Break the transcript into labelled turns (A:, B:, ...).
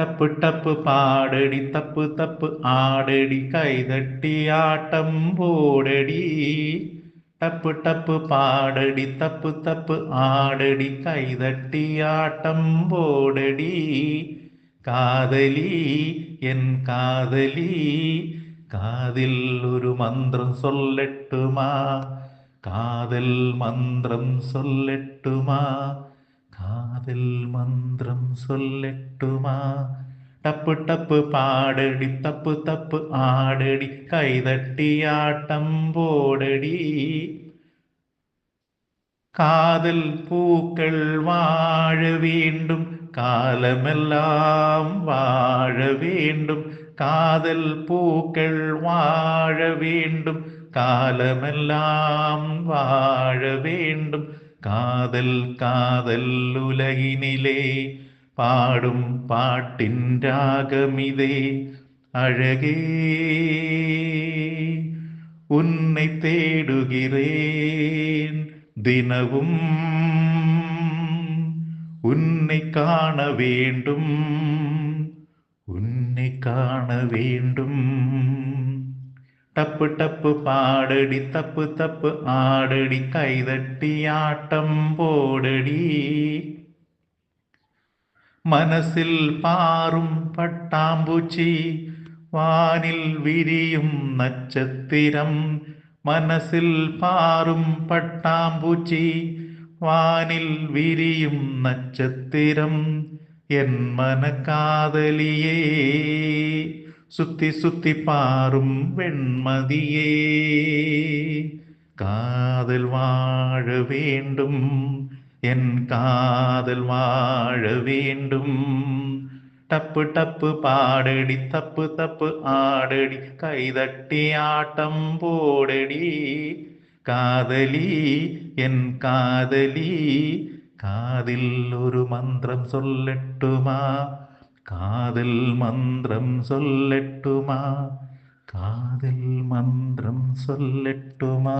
A: டப்பு டப்பு பாடடி தப்பு தப்பு ஆடடி கைதட்டி ஆட்டம் போடடி. டப்பு டப்பு பாடடி தப்பு தப்பு ஆடடி கைதட்டி ஆட்டம் போடடி. காதலி என் காதலி காதில் ஒரு மந்திரம் சொல்லட்டுமா? காதல் மந்திரம் சொல்லட்டுமா? காதல் மந்திரம் சொல்லட்டுமா. டப்பு டப்பு பாடடி தப்பு தப்பு ஆடடி. கைதட்டி ஆட்டம் போடடி. காதல் பூக்கள் வாழ வேண்டும். காலமெல்லாம் வாழ வேண்டும். காதல் பூக்கள் வாழ வேண்டும். காலமெல்லாம் வாழ வேண்டும். காதல் காதல் உலகினிலே பாடும் பாட்டின் ராகமிதே அழகே உன்னை தேடுகிறேன் தினவும். உன்னை காண வேண்டும் உன்னை காண வேண்டும். டப்பு டப்பு பாடடி தப்பு தப்பு ஆடடி கைதட்டி ஆட்டம் போடடி. மனசில் பாரும் பட்டாம்பூச்சி வானில் விரியும் நட்சத்திரம். மனசில் பாரும் பட்டாம்பூச்சி வானில் விரியும் நட்சத்திரம். என் மன காதலியே சுத்தி சுத்தி பாரும் வெண்மதியே. காதல் வாழ வேண்டும். என் காதல் வாழ வேண்டும். டப்பு டப்பு பாடடி தப்பு தப்பு ஆடடி. கைதட்டி ஆட்டம் போடடி. காதலி என் காதலி. காதில் ஒரு மந்திரம் சொல்லட்டுமா? காதல் மந்திரம் சொல்லட்டுமா காதல் மந்திரம் சொல்லட்டுமா